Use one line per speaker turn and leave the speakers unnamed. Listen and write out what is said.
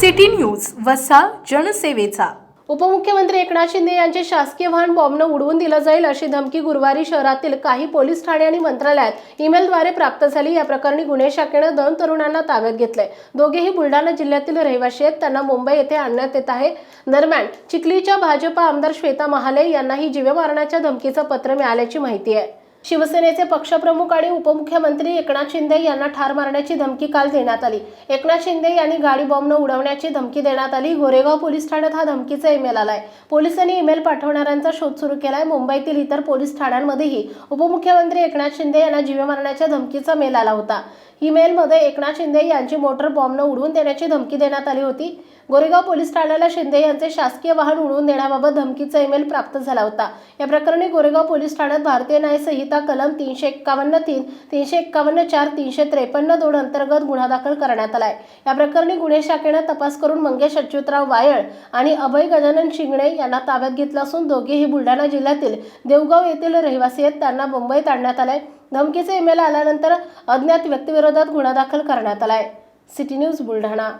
City news वसा जनसेवेचा.
उपमुख्यमंत्री एकनाथ शिंदे यांचे शासकीय वाहन बॉम्बनं उडवून दिलं जाईल अशी धमकी गुरुवारी शहरातील काही पोलीस ठाणे आणि मंत्रालयात ईमेलद्वारे प्राप्त झाली. या प्रकरणी गुन्हे शाखेनं दोन तरुणांना ताब्यात घेतलंय. दोघेही बुलढाणा जिल्ह्यातील रहिवासी आहेत. त्यांना मुंबई येथे आणण्यात येत आहे. दरम्यान चिखलीच्या भाजपा आमदार श्वेता महाले यांनाही जीवे मारण्याच्या धमकीचं पत्र मिळाल्याची माहिती आहे. शिवसेनेचे पक्षप्रमुख आणि उपमुख्यमंत्री एकनाथ शिंदे यांना ठार मारण्याची धमकी काल देण्यात आली. एकनाथ शिंदे यांनी गाडी बॉम्बनं उडवण्याची धमकी देण्यात आली. गोरेगाव पोलीस ठाण्यात हा धमकीचा ईमेल आलाय. पोलिसांनी ईमेल पाठवणाऱ्यांचा शोध सुरू केलाय. मुंबईतील इतर पोलीस ठाण्यांमध्येही उपमुख्यमंत्री एकनाथ शिंदे यांना जीवे मारण्याच्या धमकीचा मेल आला होता. ईमेलमध्ये एकनाथ शिंदे यांची मोटर बॉम्बनं उडवून देण्याची धमकी देण्यात आली होती. गोरेगाव पोलीस ठाण्याला शिंदे यांचे शासकीय वाहन उडवून देण्याबाबत धमकीचा ईमेल प्राप्त झाला होता. या प्रकरणी गोरेगाव पोलीस ठाण्यात भारतीय न्याय संहिता कलम तीनशे एक्कावन्न तीन तीनशे एक्कावन्न चार तीनशे त्रेपन्न दोन अंतर्गत गुन्हा दाखल करण्यात आलाय. या प्रकरणी गुन्हे शाखेनं तपास करून मंगेश अच्युतराव वायळ आणि अभय गजानन शिंगणे यांना ताब्यात घेतलं असून दोघेही बुलढाणा जिल्ह्यातील देवगाव येथील रहिवासी आहेत. त्यांना मुंबईत आणण्यात आलंय. धमकीचे ईमेल आल्यानंतर अज्ञात व्यक्तीविरोधात गुन्हा दाखल करण्यात आलाय. City news Buldhana.